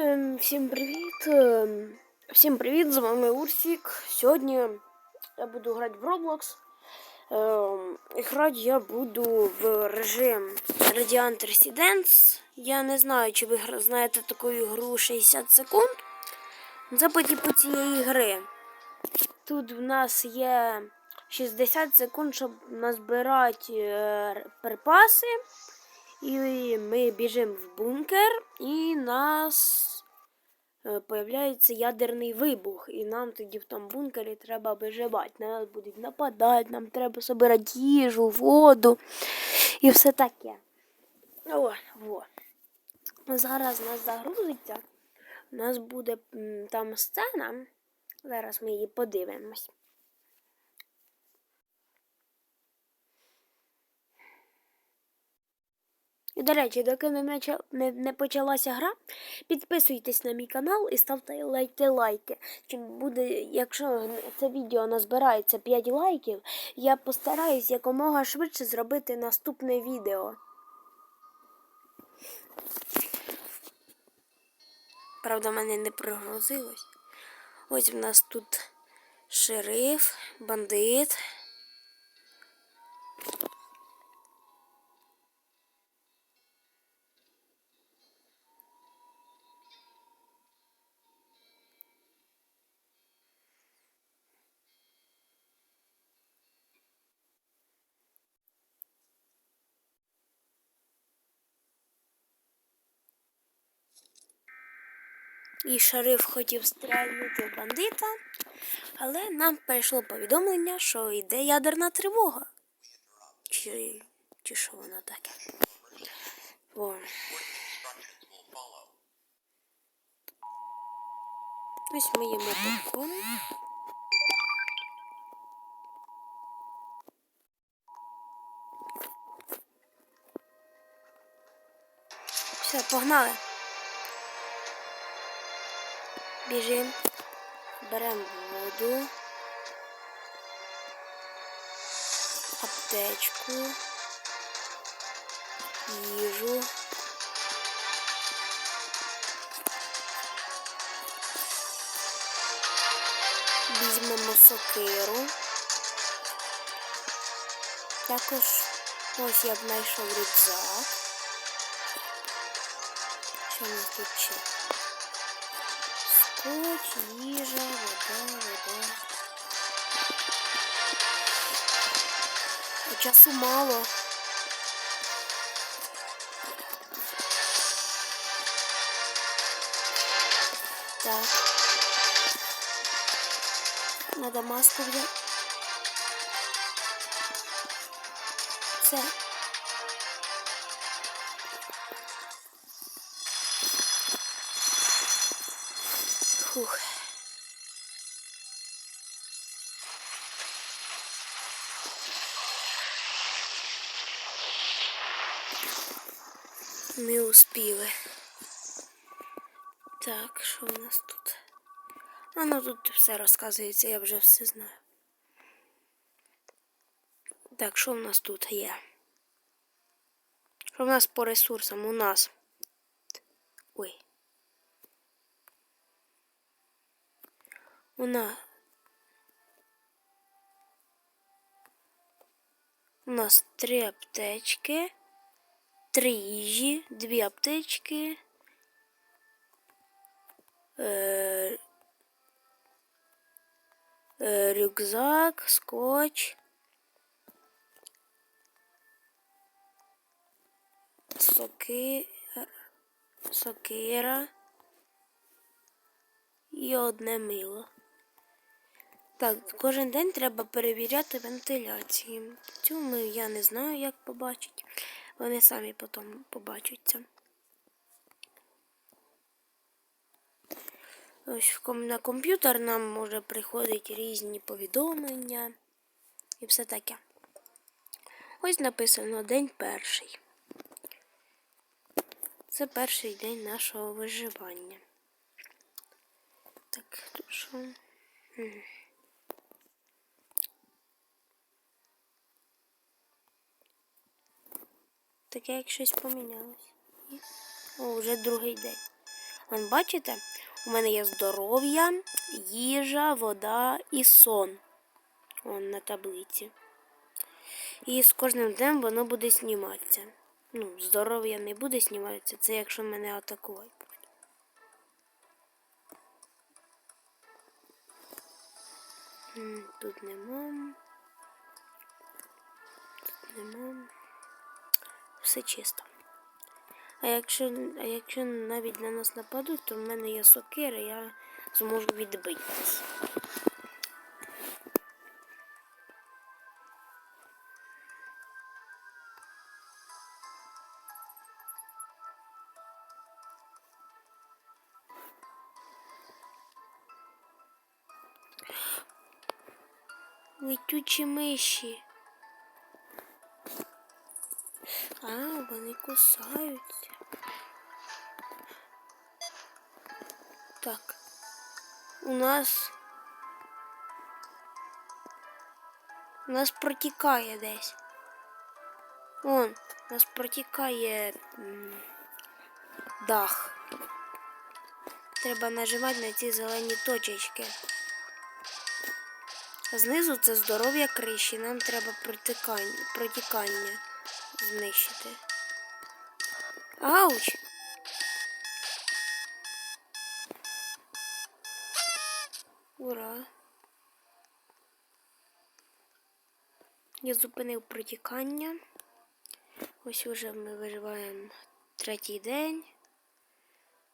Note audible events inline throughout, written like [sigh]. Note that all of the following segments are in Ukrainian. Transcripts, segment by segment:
Ем, Всім привіт! Ем, Всім привіт! З вами Урсік. Сьогодні я буду грати в Roblox. Ем, Грати я буду в режим Radiant Residence. Я не знаю, чи ви знаєте таку ігру 60 секунд. Це по цієї гри. Тут в нас є 60 секунд, щоб назбирати е, припаси. І ми біжимо в бункер, і нас е, появляється ядерний вибух. І нам тоді в тому бункері треба виживати. На нас будуть нападати, нам треба збирати їжу, воду і все таке. О, во. Зараз нас загрузиться. У нас буде там сцена. Зараз ми її подивимось. І, до речі, доки не, почалася гра, підписуйтесь на мій канал і ставте лайки лайки. Чим буде, якщо це відео назбирається 5 лайків, я постараюсь якомога швидше зробити наступне відео. Правда, в мене не прогрузилось. Ось в нас тут шериф, бандит. І шериф хотів стрельнути бандита, але нам прийшло повідомлення, що йде ядерна тривога. Чи, чи що воно таке? О. Ось ми їмо попкорн. Все, погнали. Біжим, беремо воду, аптечку, їжу. Візьмемо сокиру. Також ось я знайшов рюкзак. Що у нас тут ще? Скотч, їжа, вода, вода. А часу мало. Так. Надо маску взяти. Все. Фух. Не успіли. Так, що у нас тут? А ну тут все розказується, я вже все знаю. Так, що в нас тут є? Що в нас по ресурсам? У нас. Ой. Нас. У нас три аптечки, три їжі, дві аптечки. Е, е, рюкзак, скотч. Соки, сокира і одне мило. Так, кожен день треба перевіряти вентиляцію. Цю я не знаю, як побачить. Вони самі потім побачаться. Ось на комп'ютер нам може приходити різні повідомлення і все таке. Ось написано день перший. Це перший день нашого виживання. Так, що? Таке як щось помінялось. О, вже другий день. Вон, бачите, у мене є здоров'я, їжа, вода і сон. Вон на таблиці. І з кожним днем воно буде зніматися. Ну, здоров'я не буде зніматися, це якщо мене атакувати. Тут нема. Тут нема. Все чисто. А якщо, а якщо навіть на нас нападуть, то в мене є сокира, я зможу відбитись. Летючі миші. Вони кусаються. Так. У нас. У нас протікає десь. Вон, у нас протікає дах. Треба нажимати на ці зелені точечки. Знизу це здоров'я криші. Нам треба протикання, протікання знищити. Ауч! Ура! Я зупинив протікання. Ось уже ми виживаємо третій день.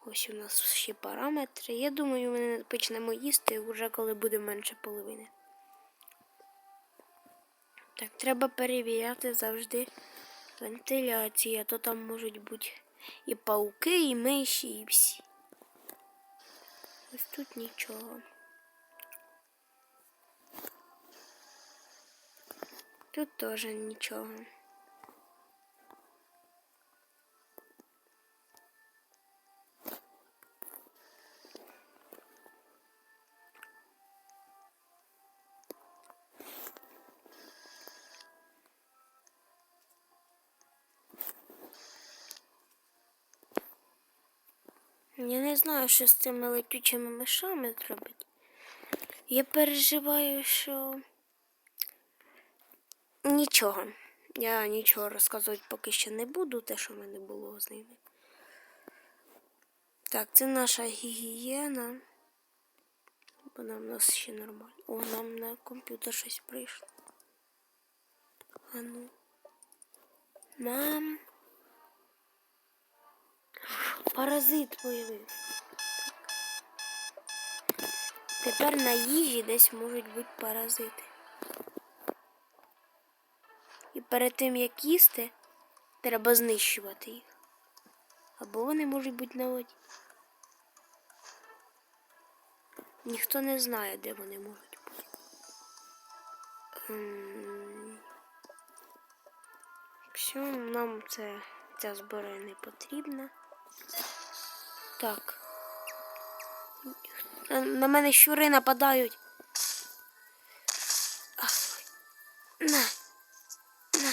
Ось у нас ще параметри. Я думаю, ми почнемо їсти вже коли буде менше половини. Так, треба перевіряти завжди вентиляцію, а то там можуть бути і пауки, і миші, і всі. Ось тут нічого. Тут теж нічого. Я не знаю, що з цими летючими мишами зробити. Я переживаю, що нічого. Я нічого розказувати поки що не буду, те, що в мене було з ними. Так, це наша гігієна. Вона в нас ще нормально. О, нам на комп'ютер щось прийшло. А ну. Мам. Паразит появився. Тепер на їжі десь можуть бути паразити. І перед тим як їсти, треба знищувати їх. Або вони можуть бути на воді. Ніхто не знає, де вони можуть бути. Все, нам це, ця зброя не потрібна. Так. На, на мене щури нападають. На. На.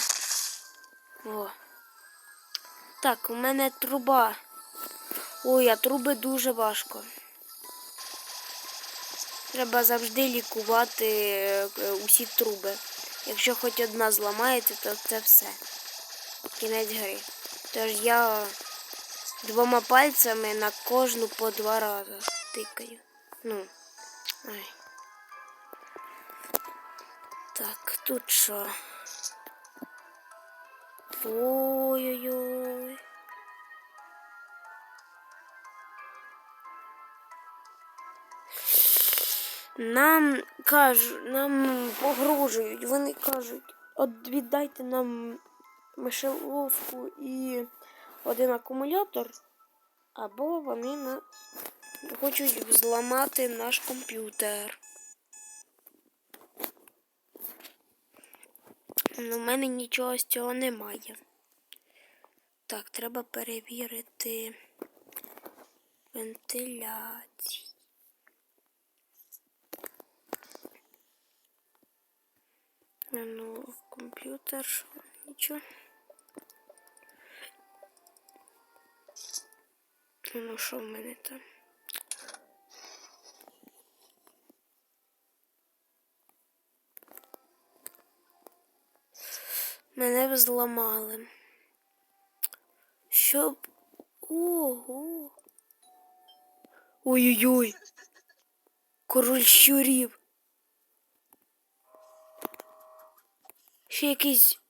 О. Так, у мене труба. Ой, а труби дуже важко. Треба завжди лікувати е, е, усі труби. Якщо хоч одна зламається, то це все. Кінець гри. Тож я двома пальцями на кожну по два рази тикаю. Ну. Ай. Так, тут що? Ой-ой-ой. Нам кажуть, нам погрожують. Вони кажуть, от віддайте нам мишеловку і один акумулятор, або вони на... хочуть зламати наш комп'ютер. Ну, в мене нічого з цього немає. Так, треба перевірити вентиляцію. Ну, комп'ютер, що? нічого. Ну, що в мене там? Мене зламали. Щоб. Ого. Ой-ой-ой. Король щурів. Ще якийсь.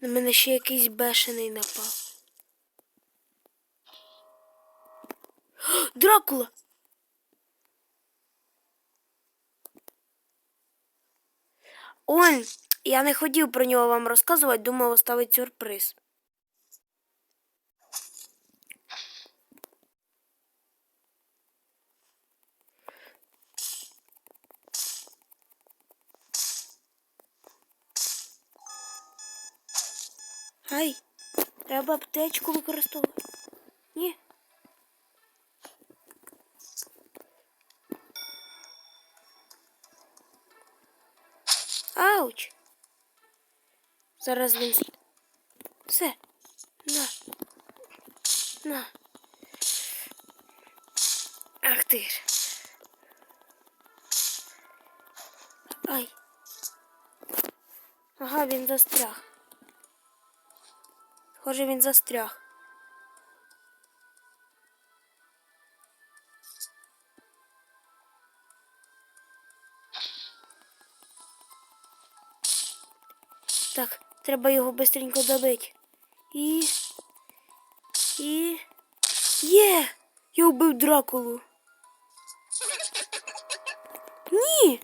На мене ще якийсь бешений напав. [gasps] Дракула! Он, я не хотів про нього вам розказувати, думав оставити сюрприз. Ай, треба аптечку використовувати. Ні. Ауч. Зараз він. Все. На. На. Ах ти ж. Ай. Ага, він застряг. Схоже, він застряг. Так, треба його быстренько добити. І. І. Є! Я вбив Дракулу. Ні.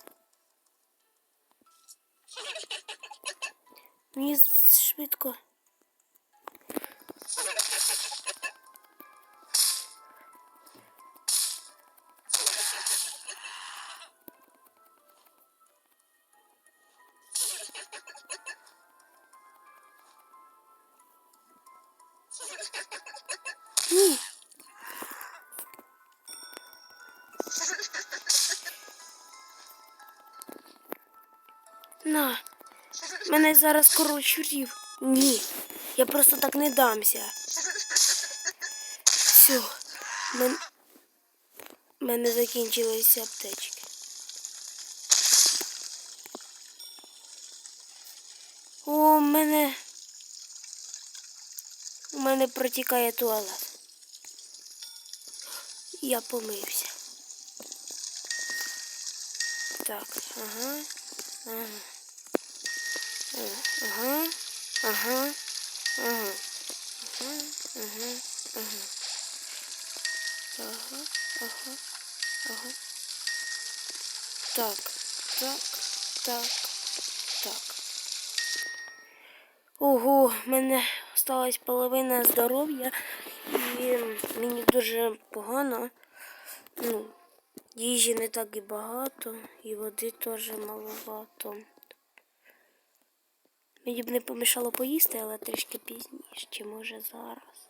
Мені швидко. На. Мене зараз король щурів. Ні. Я просто так не дамся. Все. Мен... Мене закінчилися аптечки. О, мене. У мене протікає туалет. Я помився. Так, ага, ага. Ага, ага, ага, ага, ага, ага. Ага, ага, ага. Так, так, так, так. Ого, в мене осталась половина здоров'я і мені дуже погано. Ну, їжі не так і багато, і води теж маловато. Мені б не помішало поїсти, але трішки пізніше, чи може зараз.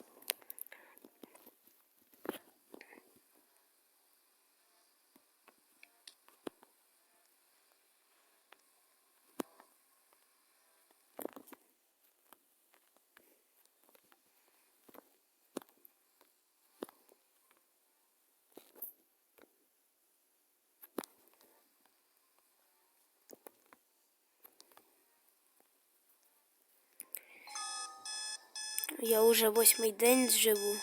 Я вже восьмий день живу.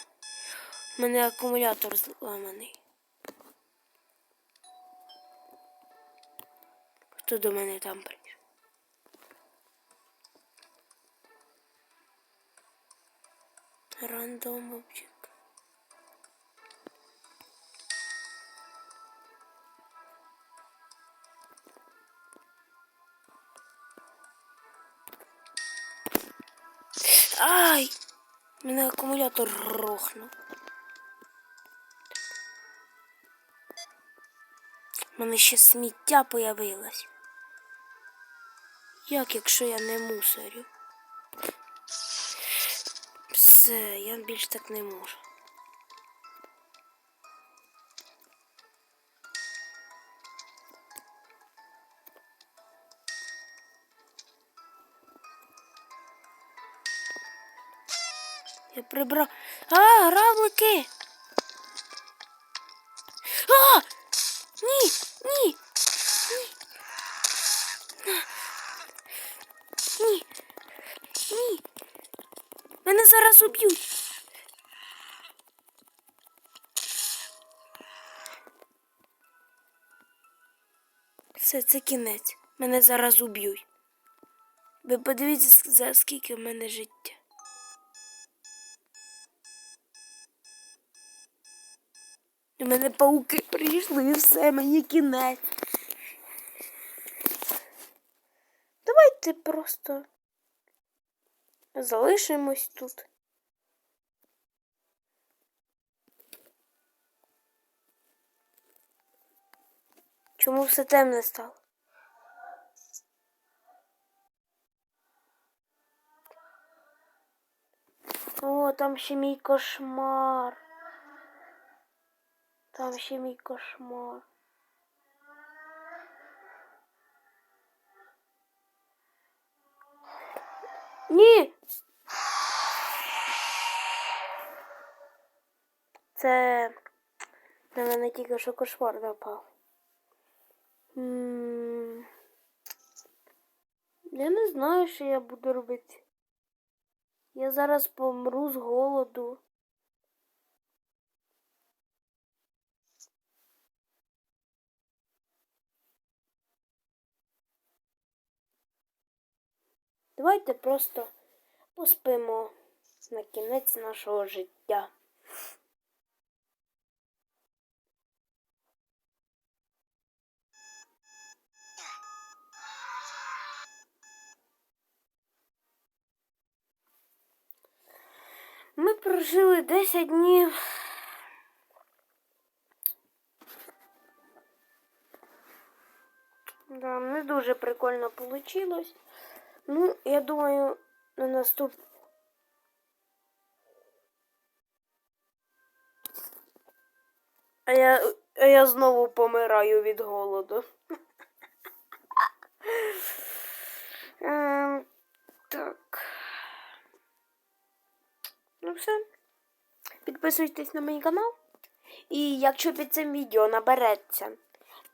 У мене акумулятор зламаний. Хто до мене там прийшов? Рандом обчик. Мене акумулятор рухнув. У мене ще сміття появилось. Як якщо я не мусорю? Все, я більш так не можу. Прибрав. А, равлики! А! Ні! Ні! Ні! Ні! Мене зараз уб'ють! Все, це кінець. Мене зараз уб'ють. Ви подивіться, за скільки в мене життя. До мене пауки прийшли, і все, мені кінець. Давайте просто залишимось тут. Чому все темне стало? О, там ще мій кошмар. Там ще мій кошмар. Ні. Це на мене тільки що кошмар напав. Я не знаю, що я буду робити. Я зараз помру з голоду. Давайте просто поспимо на кінець нашого життя. Ми прожили 10 днів. Да, не дуже прикольно получилось. Ну, я думаю, на наступ... А я, а я знову помираю від голоду. [laughs] Ем, так. Ну все. Підписуйтесь на мій канал. І якщо під цим відео набереться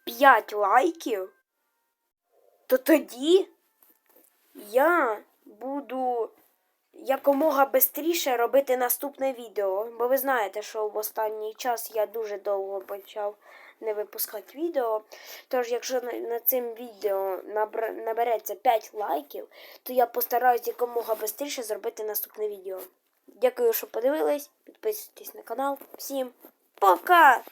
5 лайків, то тоді я буду якомога швидше робити наступне відео. Бо ви знаєте, що в останній час я дуже довго почав не випускати відео. Тож, якщо на, цим відео набереться 5 лайків, то я постараюсь якомога швидше зробити наступне відео. Дякую, що подивились. Підписуйтесь на канал. Всім пока!